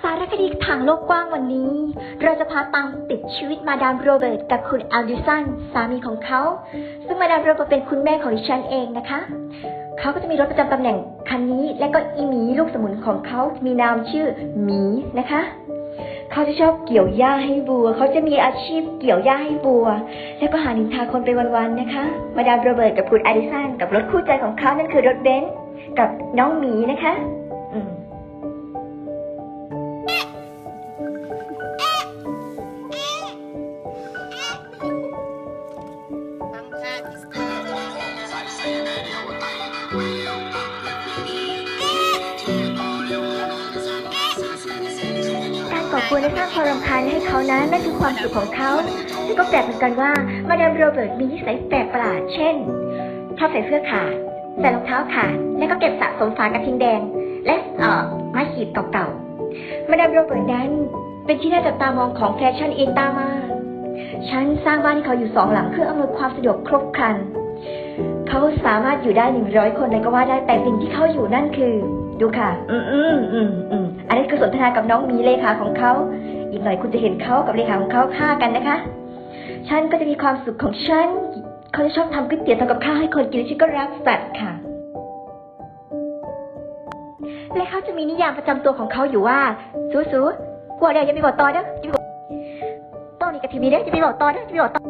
สารคดีทางโลกกว้างวันนี้ เราจะพาตามติดชีวิตมาดามโรเบิร์ตกับคุณแอลดิสันสามีของเขา ซึ่งมาดามโรเบิร์ตเป็นคุณแม่ของดิฉันเองนะคะ เขาก็จะมีรถประจำตำแหน่งคันนี้ และก็อีหมีลูกสมุนของเขา มีนามชื่อหมีนะคะ เขาจะชอบเกี่ยวหญ้าให้วัว เขาจะมีอาชีพเกี่ยวหญ้าให้วัว แล้วก็หานินทาคนไปวันๆนะคะ มาดามโรเบิร์ตกับคุณแอลดิสันกับรถคู่ใจของเขานั่นคือรถเบนซ์กับน้องหมีนะคะ อืม การก่อกวนและสร้างความรำคาญให้เขานั้นนั่นคือความสุขของเขาซึ่งก็แปลกเหมือนกันว่ามาดามโรเบิร์ตมีนิสัยแปลกประหลาดเช่นชอบใส่เสื้อขาดใส่รองเท้าขาดและก็เก็บสะสมฝากระทิงแดง และเอ่อไม้ขีดเก่าๆมาดามโรเบิร์ตนั้น เป็นที่น่าจับตามองของแฟชั่นเอตามากฉันสร้างบ้านให้เขาอยู่สองหลังเพื่ออำนวยความสะดวกครบครัน เขาสามารถอยู่ได้หนึ่งร้อยคนเลยก็ว่าได้แต่สิ่งที่เขาอยู่นั่นคือ ดูค่ะ อืมอืมอืมอืม คือสนทนากับน้องมีเลขาของเขา อีกหน่อยคุณจะเห็นเขากับเลขาของเขาฆ่ากันนะคะ ฉันก็จะมีความสุขของฉัน เขาจะชอบทำก๋วยเตี๋ยวทำกับข้าวให้คนกินฉันก็รักสัตว์ค่ะ และเขาจะมีนิยามประจำตัวของเขาอยู่ว่าสู้ๆกลัวเดี๋ยวอย่าไปบอกต่อเด้ออย่าไปบอกต้องนี่กับทีวีเด้ออย่าไปบอกต่อเด้ออย่าไปบอกต่อ